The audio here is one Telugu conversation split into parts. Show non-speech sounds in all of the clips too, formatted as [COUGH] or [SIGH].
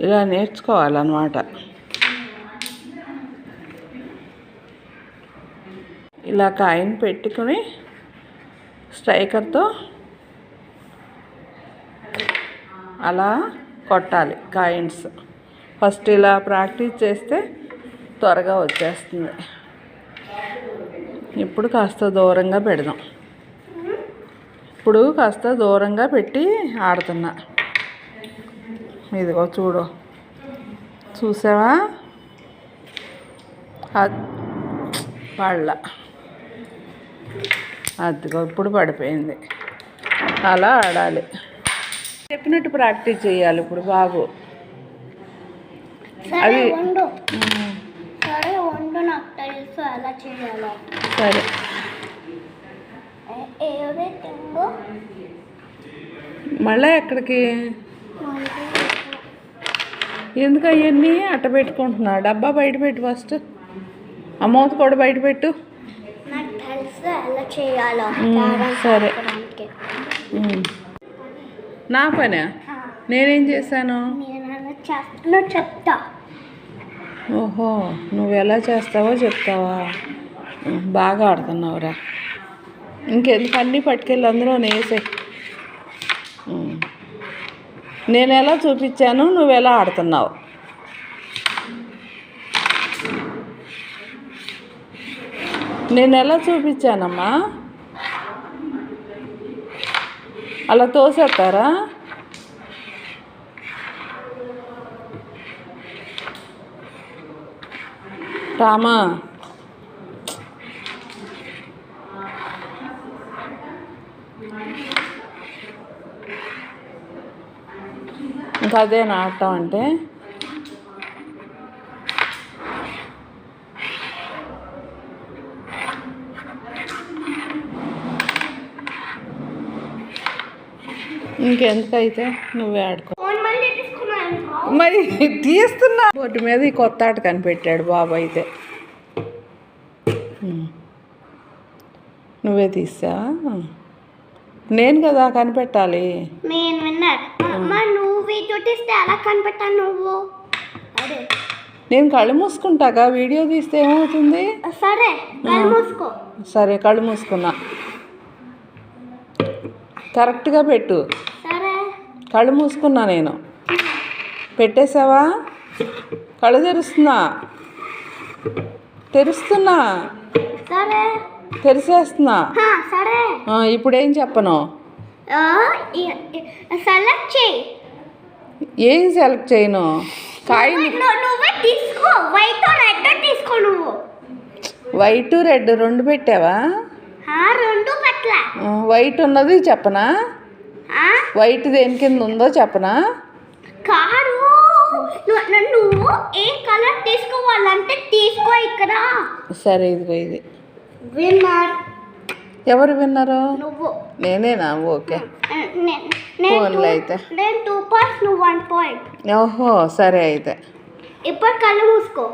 ఇలా నేర్చుకోవాలన్నమాట. ఇలా కాయిన్ పెట్టుకుని స్ట్రైకర్తో అలా కొట్టాలి కాయిన్స్. ఫస్ట్ ఇలా ప్రాక్టీస్ చేస్తే త్వరగా వచ్చేస్తుంది. ఇప్పుడు కాస్త దూరంగా పెడదాం. ఇప్పుడు కాస్త దూరంగా పెట్టి ఆడుతున్నా. ఇదిగో చూడు చూసావా పళ్ళ అదిగో ఇప్పుడు పడిపోయింది అలా ఆడాలి చెప్పినట్టు ప్రాక్టీస్ చేయాలి ఇప్పుడు బాబు అది సరే మళ్ళీ ఎక్కడికి ఎందుకు అవన్నీ అట్ట పెట్టుకుంటున్నా డబ్బా బయట పెట్టు ఫస్ట్ అమ్మౌత్ కూడా బయట పెట్టు. సరే. నా పనే? నేనేం చేశాను? చెప్తా. ఓహో నువ్వు ఎలా చేస్తావో చెప్తావా? బాగా ఆడుతున్నావురా. ఇంకెందుకు? అన్నీ పట్టుకెళ్ళి అందులో వేసే నేను ఎలా చూపించాను నువ్వు ఎలా ఆడుతున్నావు? నేను ఎలా చూపించానమ్మా? అలా తోసేస్తారా? రామా? ఇంకా అదే ఆడటం అంటే. ఇంకెందుకైతే నువ్వే ఆడుకో. మరి తీస్తున్నా. బోర్డు మీద ఈ కొత్త ఆట కనిపెట్టాడు బాబు అయితే. నువ్వే తీసావా? నేను కదా కనిపెట్టాలి. నేను వీడియో తీస్తే ఎలా కనిపెట్టాను నువ్వు? అదే నేను కళ్ళు మూసుకుంటాగా? వీడియో తీస్తే ఏమవుతుంది? సరే కళ్ళు మూసుకో. సరే కళ్ళు మూసుకున్నా. కరెక్ట్గా పెట్టు. సరే. కళ్ళు మూసుకున్నా నేను. పెట్టేసావా? కళ్ళు తెరుస్తున్నా. తెరుస్తున్నా. సరే. తెరిసేస్తున్నా. సరే. ఇప్పుడు ఏం చెప్పను సెలెక్ట్ చేయి. ఏం సెలెక్ట్ చేయను? కాయిన్ వైట్ రెడ్ రెడ్ రెండు పెట్టావా వైట్ ఉన్నది చెప్పనా? వైట్ దేని కింద ఉందో చెప్పనా? కాదు. నువ్వు- నువ్వు- నువ్వు ఏ కలర్ తీసుకోవాలంటే తీసుకో ఇక్కడ. సరే ఇదిగో ఇది. విన్నర్ ఎవరు విన్నారు? నువ్వు. నేనేనా? ఓకే. ఫోన్లో అయితే. నేను టూ పాయింట్స్ నువ్వు వన్ పాయింట్ ఓహో సరే అయితే. ఇప్పుడు కళ్ళు మూసుకో.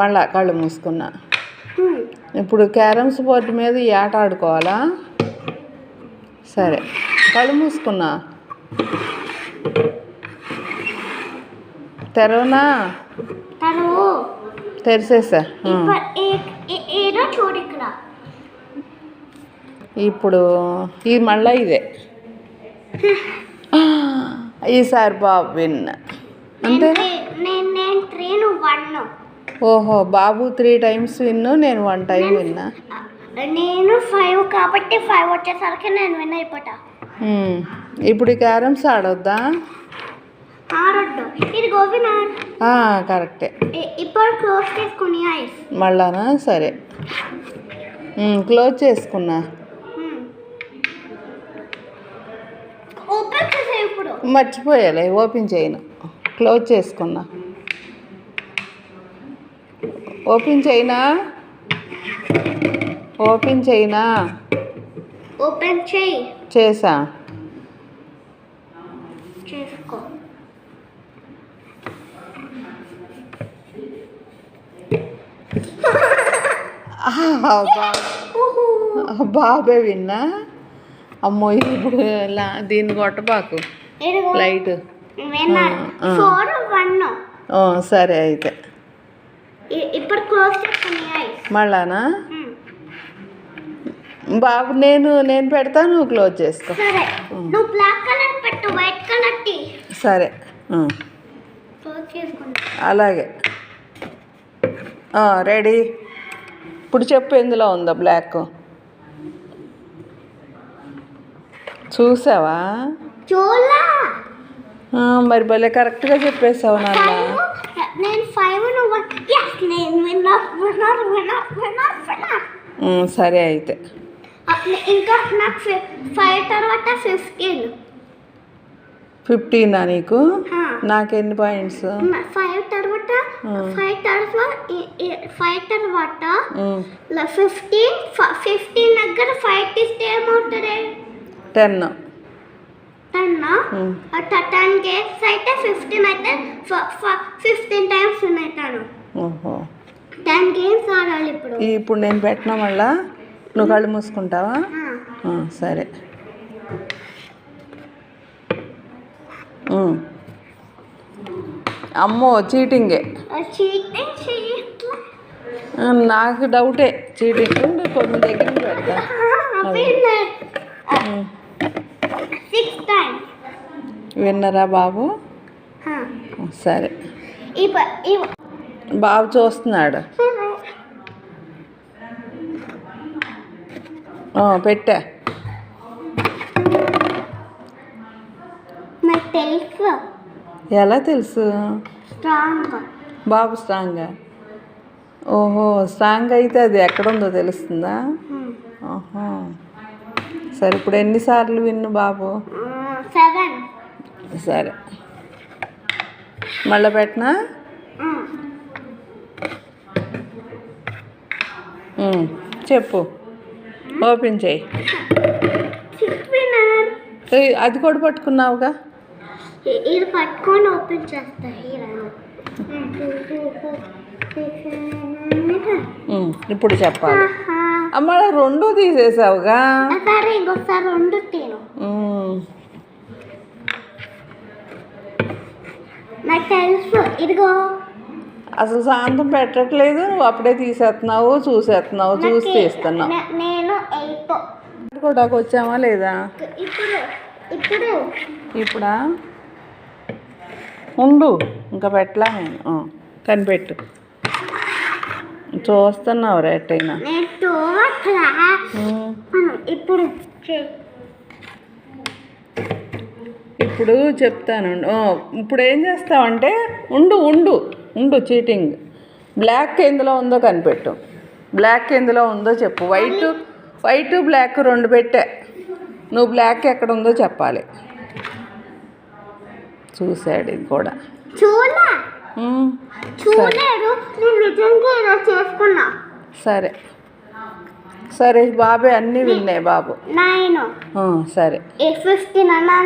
మళ్ళా కళ్ళు మూసుకున్నా. ఇప్పుడు క్యారమ్స్ బోర్డు మీద ఈ ఆట ఆడుకోవాలా? సరే. కళ్ళు మూసుకున్నా. తెరవనా? తెరిసేసా? ఇప్పుడు ఇది మళ్ళా ఇదే. ఈసారి బాబు విన్. అంతే? నేను నేను త్రీ నువ్వు వన్ ఓహో బాబు త్రీ టైమ్స్ విన్ను నేను వన్. టైం విన్నా నేను ఫైవ్ కాబట్టి ఫైవ్ వచ్చేసరికి నేను విన్ అయిపోతా. ఇప్పుడు క్యారమ్స్ ఆడొద్దా? ఇది కరెక్టే. ఇప్పుడు క్లోజ్ చేసుకుని మళ్ళానా? సరే. క్లోజ్ చేసుకున్నా ఓపెన్ చేసే ఇప్పుడు మర్చిపోయాలి ఓపెన్ చేయను. క్లోజ్ చేసుకున్నా. ఓపెన్ చేయనా? ఓపెన్ చేయనా? ఓపెన్ చేయి. చేసా? చేసుకో. బాబే విన్నా. అమ్మో ఇప్పుడు దీన్ని కొట్టబాకు. లైట్. సరే అయితే. ఇప్పుడు క్లోజ్ మళ్ళానా? బాబు నేను నేను పెడతాను నువ్వు క్లోజ్ చేసుకో. సరే. నువ్వు బ్లాక్ కలర్ పెట్టు వైట్ కలర్ టీ. సరే. ఉం. క్లోజ్ చేసుకుంటా. అలాగే. రెడీ. ఇప్పుడు చెప్పు ఎందులో ఉందో బ్లాక్. చూసావా? మరి భలే కరెక్ట్గా చెప్పేసావు నాన్న. నేను ఫైవ్ నేను సరే అయితే. ఇంకా నాకు ఫైవ్ తర్వాత ఫిఫ్టీన్ ఫిఫ్టీనా నీకు? నాకెన్ని పాయింట్స్ ఫైవ్ తర్వాత ఫైవ్ తర్వాత ఫైవ్ తర్వాత ఫిఫ్టీన్ ఫిఫ్టీన్ దగ్గర ఫైవ్ తీస్తే ఏమవుతుంది? టెన్ టెన్ టెన్ గేమ్స్ అయితే ఫిఫ్టీన్ అయితే ఫిఫ్టీన్ టైమ్స్ ఓహో. టెన్ గేమ్స్ ఆడాలి ఇప్పుడు. ఇప్పుడు నేను పెట్టిన మళ్ళా నువ్వు కళ్ళు మూసుకుంటావా? సరే. అమ్మో చీటింగే. నాకు డౌటే. చీటింగ్ కొన్ని దగ్గర పెడతా. [LAUGHS] సిక్స్ టైమ్ విన్నరా బాబు? సరే. బాబు చూస్తున్నాడు. పెట్టా. తెలుసు. ఎలా తెలుసు? బాబు స్ట్రాంగా ఓహో స్ట్రాంగ్ అయితే అది ఎక్కడుందో తెలుస్తుందా? ఓహో సరే ఇప్పుడు ఎన్నిసార్లు విన్ను బాబు? సెవెన్. సరే. మళ్ళీ పెట్టనా? చెప్పు. ఓపెన్ చేయి. అది కూడా పట్టుకున్నావుగా? ఇది పట్టుకొని ఓపెన్ చేస్తా హీరో ఉమ్, ఇప్పుడు చెప్పాలి. అమ్మ రెండు తీసేసావుగా? సరే రెండు తిను. నాకు తెలుసు. ఇదిగో. అసలు శాంతం పెట్టట్లేదు. నువ్వు అప్పుడే తీసేస్తున్నావు చూసేస్తున్నావు చూసి తీస్తున్నావు నేను వచ్చామా లేదా? ఇప్పుడు ఇప్పుడు. ఇప్పుడా? ఉండు ఇంకా పెట్టలా నేను. కనిపెట్టు. చూస్తున్నావు ఉమ్, ఇప్పుడు ఇప్పుడు చెప్తాను. ఇప్పుడు ఏం చేస్తావంటే ఉండు ఉండు ఉండు చీటింగ్. బ్లాక్ ఎందులో ఉందో కనిపెట్టు. బ్లాక్ ఎందులో ఉందో చెప్పు. వైట్ వైట్ బ్లాక్ రెండు పెట్టా. నువ్వు బ్లాక్ ఎక్కడ ఉందో చెప్పాలి. చూశాడు ఇది కూడా. చూలేరు నేను నిజంగా ఇలా చేసుకున్నా. సరే. సరే బాబే అన్నీ విన్నాయి బాబు. నైన్ సరే. ఏ ఫిఫ్టీన్ అన్నా